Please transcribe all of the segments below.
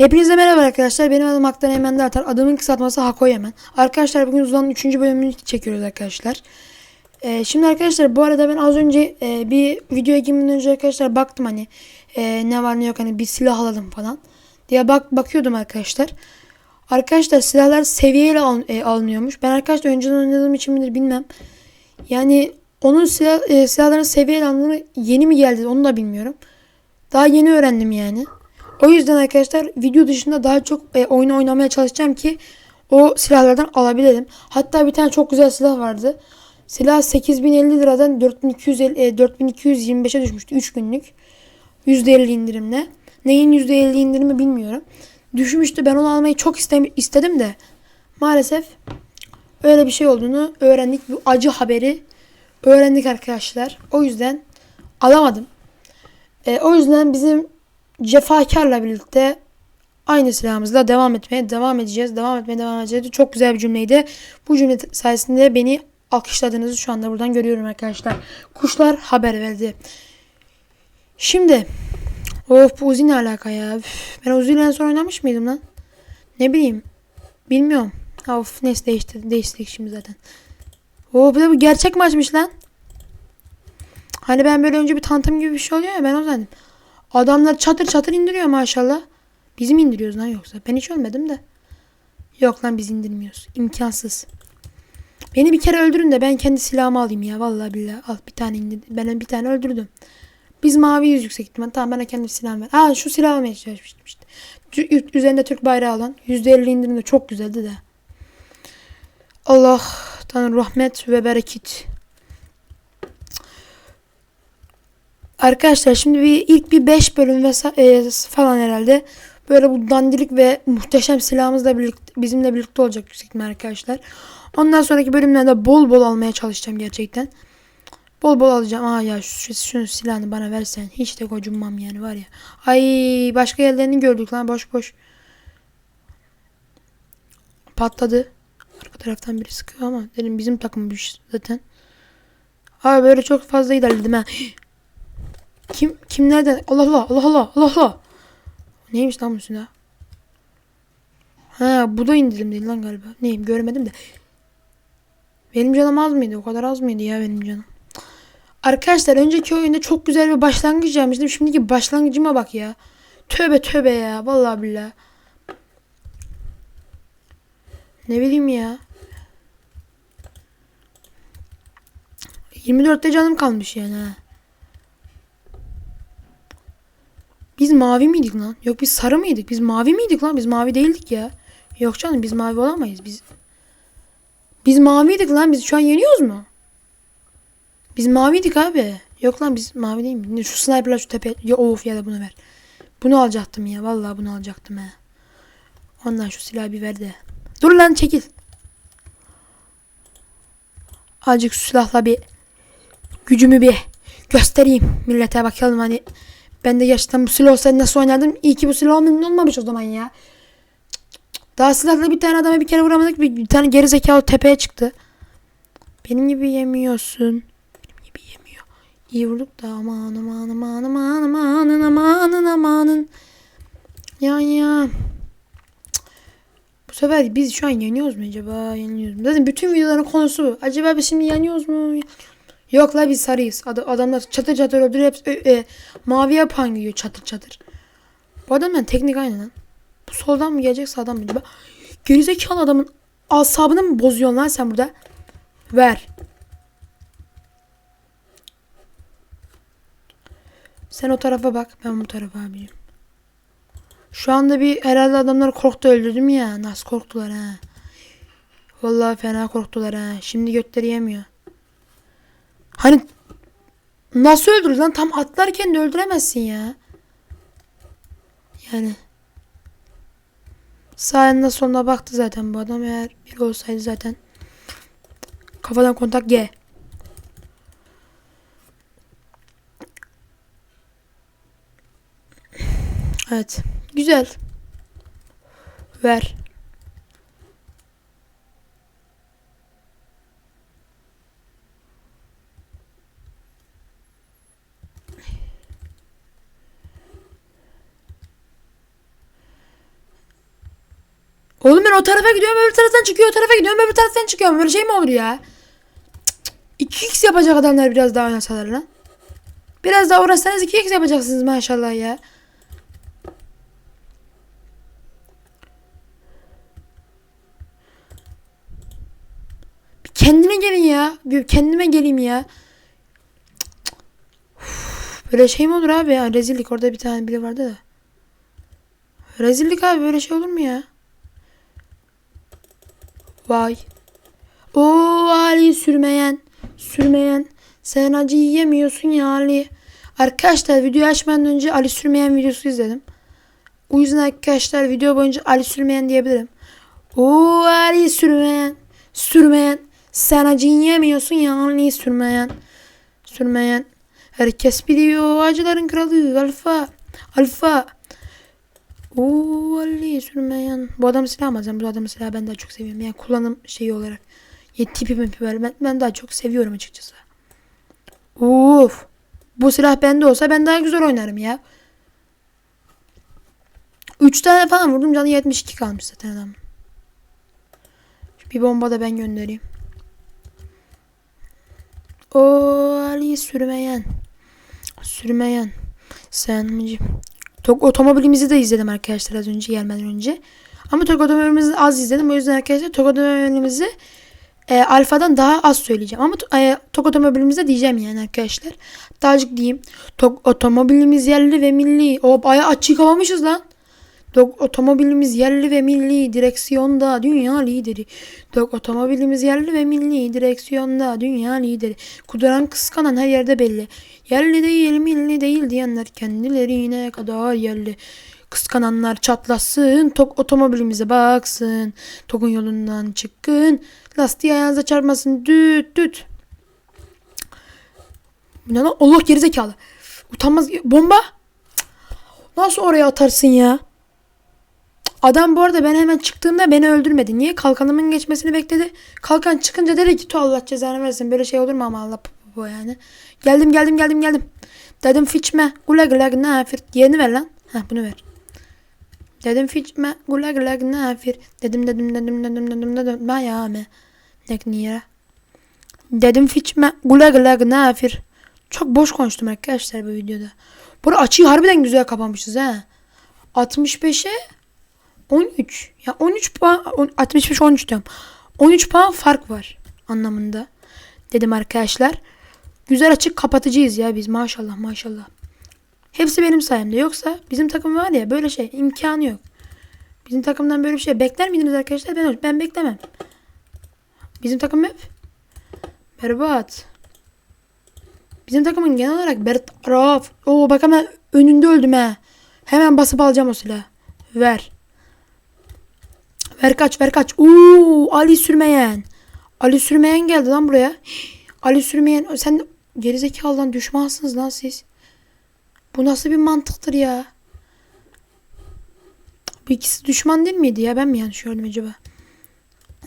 Hepinize merhaba arkadaşlar. Benim adım Aktan Eymen Dertar. Adımın kısaltması Hako Yemen. Arkadaşlar bugün Uzan'ın 3. bölümünü çekiyoruz arkadaşlar. Ee, şimdi arkadaşlar bu arada ben az önce e, bir videoya girmeden önce arkadaşlar baktım hani e, ne var ne yok hani bir silah alalım falan diye bak bakıyordum arkadaşlar. Arkadaşlar silahlar seviyeyle al, e, alınıyormuş. Ben arkadaşlar önceden oynadığım için midir bilmem. Yani onun silah, e, silahların seviyeyle alındığını yeni mi geldi onu da bilmiyorum. Daha yeni öğrendim yani. O yüzden arkadaşlar video dışında daha çok e, oyun oynamaya çalışacağım ki o silahlardan alabilelim. Hatta bir tane çok güzel silah vardı. Silah 8050 liradan 4250, e, 4225'e düşmüştü 3 günlük. %50 indirimle. Neyin %50 indirimi bilmiyorum. Düşmüştü. Ben onu almayı çok istedim de maalesef öyle bir şey olduğunu öğrendik. Bu acı haberi öğrendik arkadaşlar. O yüzden alamadım. E, o yüzden bizim cefakarla birlikte aynı silahımızla devam etmeye devam edeceğiz. Devam etmeye devam edeceğiz. Çok güzel bir cümleydi. Bu cümle sayesinde beni alkışladığınızı şu anda buradan görüyorum arkadaşlar. Kuşlar haber verdi. Şimdi of bu Uzi ne alaka ya? Üf, ben Uzi ile en son oynamış mıydım lan? Ne bileyim. Bilmiyorum. Of neyse değiştirdik, değiştirdik şimdi zaten. Oo bu da bu gerçek maçmış lan. Hani ben böyle önce bir tanıtım gibi bir şey oluyor ya ben o zannettim. Adamlar çatır çatır indiriyor maşallah. Biz mi indiriyoruz lan yoksa? Ben hiç ölmedim de. Yok lan biz indirmiyoruz. İmkansız. Beni bir kere öldürün de ben kendi silahımı alayım ya. Vallahi billahi al bir tane indirdim. Ben bir tane öldürdüm. Biz maviyiz yüksek ihtimal. Tamam bana kendi silahımı ver. Aa şu silahı almaya işte. Üzerinde Türk bayrağı olan. %50 indirimde çok güzeldi de. Allah Tanrı rahmet ve bereket. Arkadaşlar şimdi bir ilk bir 5 bölüm ve falan herhalde böyle bu dandilik ve muhteşem silahımızla birlikte bizimle birlikte olacak yüksek arkadaşlar. Ondan sonraki bölümlerde bol bol almaya çalışacağım gerçekten. Bol bol alacağım. Aa ya şu, şu, silahını bana versen hiç de kocunmam yani var ya. Ay başka yerlerini gördük lan boş boş. Patladı. Arka taraftan biri sıkıyor ama dedim bizim takımmış zaten. Abi böyle çok fazla ilerledim ha. Kim kim nereden? Allah Allah Allah Allah Allah Allah. Neymiş lan bu silah? Ha bu da indirim değil lan galiba. Neyim görmedim de. Benim canım az mıydı? O kadar az mıydı ya benim canım? Arkadaşlar önceki oyunda çok güzel bir başlangıç yapmıştım. Şimdiki başlangıcıma bak ya. Tövbe tövbe ya. Vallahi billahi. Ne bileyim ya. 24'te canım kalmış yani ha. Biz mavi miydik lan? Yok biz sarı mıydık? Biz mavi miydik lan? Biz mavi değildik ya. Yok canım biz mavi olamayız. Biz Biz maviydik lan. Biz şu an yeniyoruz mu? Biz maviydik abi. Yok lan biz mavi değil mi? Şu sniper'la şu tepe. Ya of ya da bunu ver. Bunu alacaktım ya. Vallahi bunu alacaktım ha. Ondan şu silahı bir ver de. Dur lan çekil. Azıcık şu silahla bir gücümü bir göstereyim. Millete bakalım hani ben de gerçekten bu silah olsaydı nasıl oynardım? İyi ki bu silah olmamış, olmamış o zaman ya. Daha silahla bir tane adama bir kere vuramadık. Bir, bir tane geri zekalı tepeye çıktı. Benim gibi yemiyorsun. Benim gibi yemiyor. İyi vurduk da aman aman aman aman aman aman amanın. Ya ya. Bu sefer biz şu an yeniyoruz mu acaba? Yeniyoruz mu? Zaten bütün videoların konusu bu. Acaba biz şimdi yeniyoruz mu? Yok la biz sarıyız. Ad- adamlar çatır çatır öldürüyor. Hepsi e, e, maviye pan giyiyor çatır çatır. Bu adamın teknik aynı lan. Bu soldan mı gelecek sağdan mı? Gerizekalı adamın asabını mı bozuyorsun lan sen burada? Ver. Sen o tarafa bak. Ben bu tarafa abicim. Şu anda bir herhalde adamlar korktu öldürdüm ya. Nasıl korktular ha. Vallahi fena korktular ha. Şimdi götleri yemiyor. Hani nasıl öldürür lan? Tam atlarken de öldüremezsin ya. Yani. Sağında soluna baktı zaten bu adam. Eğer biri olsaydı zaten. Kafadan kontak G. Evet. Güzel. Ver. Oğlum ben o tarafa gidiyorum öbür taraftan çıkıyor. O tarafa gidiyorum öbür taraftan çıkıyorum. Böyle şey mi olur ya? Cık cık. 2x yapacak adamlar biraz daha oynasalar lan. Biraz daha uğraşsanız 2x yapacaksınız maşallah ya. Bir kendine gelin ya. Bir kendime geleyim ya. Böyle şey mi olur abi ya? Rezillik orada bir tane biri vardı da. Rezillik abi böyle şey olur mu ya? Vay. O Ali sürmeyen. Sürmeyen. Sen acı yiyemiyorsun ya Ali. Arkadaşlar videoyu açmadan önce Ali sürmeyen videosu izledim. O yüzden arkadaşlar video boyunca Ali sürmeyen diyebilirim. O Ali sürmeyen. Sürmeyen. Sen acı yiyemiyorsun ya Ali sürmeyen. Sürmeyen. Herkes biliyor acıların kralı alfa. Alfa. Oo Ali sürmeyen. Bu adam silah mı alacağım? Bu adamın silahı ben daha çok seviyorum. Yani kullanım şeyi olarak. Ya tipi mipi. Ben, ben daha çok seviyorum açıkçası. Uf. Bu silah bende olsa ben daha güzel oynarım ya. 3 tane falan vurdum canı 72 kalmış zaten adam. Bir bomba da ben göndereyim. O Ali sürmeyen. Sürmeyen. Sen mi? Tok otomobilimizi de izledim arkadaşlar az önce gelmeden önce. Ama Tok otomobilimizi az izledim. O yüzden arkadaşlar Tok otomobilimizi e, alfadan daha az söyleyeceğim. Ama e, Tok otomobilimize diyeceğim yani arkadaşlar. Dağcık diyeyim. Tok otomobilimiz yerli ve milli. O bayağı açık havamışız lan. Tok otomobilimiz yerli ve milli. Direksiyonda dünya lideri. Tok otomobilimiz yerli ve milli. Direksiyonda dünya lideri. Kuduran kıskanan her yerde belli. Yerli değil milli değil diyenler kendilerine kadar yerli. Kıskananlar çatlasın, tok otomobilimize baksın. Tokun yolundan çıkın, lastiği ayağınıza çarpmasın. Düt düt. Ne lan? Allah gerizekalı. Utanmaz. Bomba. Nasıl oraya atarsın ya? Adam bu arada ben hemen çıktığımda beni öldürmedi. Niye? Kalkanımın geçmesini bekledi. Kalkan çıkınca dedi ki "Tu Allah cezanı versin. Böyle şey olur mu ama Allah bu, yani. Geldim geldim geldim geldim. Dedim fiçme. Gula gula nafir. Yeni ver lan. Heh bunu ver. Dedim fiçme. Gula gula nafir. Dedim dedim dedim dedim dedim dedim. Mayame. Nekniyere. Dedim fiçme. Gula gula nafir. Çok boş konuştum arkadaşlar bu videoda. Bu açıyı harbiden güzel kapamışız ha. 65'e 13. Ya 13 puan 65 13 diyorum. 13 puan fark var anlamında. Dedim arkadaşlar. Güzel açık kapatıcıyız ya biz maşallah maşallah. Hepsi benim sayemde. Yoksa bizim takım var ya böyle şey imkanı yok. Bizim takımdan böyle bir şey bekler miydiniz arkadaşlar? Ben ben beklemem. Bizim takım hep berbat. Bizim takımın genel olarak bertaraf. Oo bak hemen önünde öldüm ha. Hemen basıp alacağım o silahı. Ver. Ver kaç ver kaç. Oo Ali Sürmeyen. Ali Sürmeyen geldi lan buraya. Ali Sürmeyen sen gerizekalı lan düşmansınız lan siz. Bu nasıl bir mantıktır ya? Bu ikisi düşman değil miydi ya? Ben mi yanlış gördüm acaba?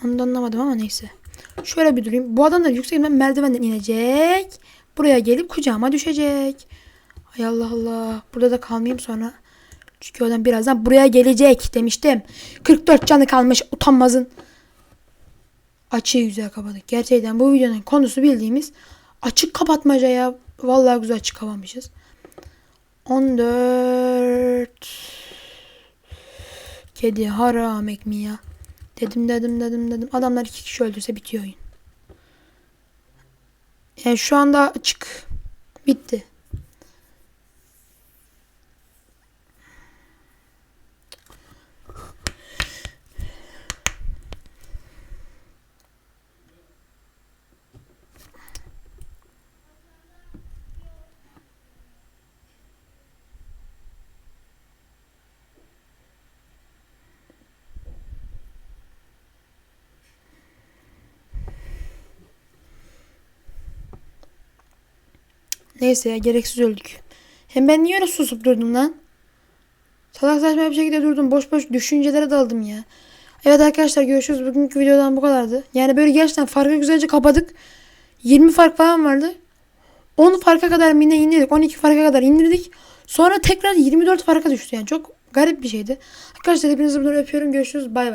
Onu da anlamadım ama neyse. Şöyle bir durayım. Bu adamlar yüksek merdivenden inecek. Buraya gelip kucağıma düşecek. Ay Allah Allah. Burada da kalmayayım sonra. Çünkü o adam birazdan buraya gelecek demiştim. 44 canı kalmış utanmazın. Açığı güzel kapadık. Gerçekten bu videonun konusu bildiğimiz açık kapatmaca ya. Vallahi güzel açık kapamışız. 14 Kedi haram ekmeği ya. Dedim dedim dedim dedim. Adamlar iki kişi öldürse bitiyor oyun. Yani şu anda açık. Bitti. Neyse ya gereksiz öldük. Hem ben niye öyle susup durdum lan? Salak saçma bir şekilde durdum. Boş boş düşüncelere daldım ya. Evet arkadaşlar görüşürüz. Bugünkü videodan bu kadardı. Yani böyle gerçekten farkı güzelce kapadık. 20 fark falan vardı. 10 farka kadar mine indirdik. 12 farka kadar indirdik. Sonra tekrar 24 farka düştü yani. Çok garip bir şeydi. Arkadaşlar hepinizi buradan öpüyorum. Görüşürüz. Bay bay.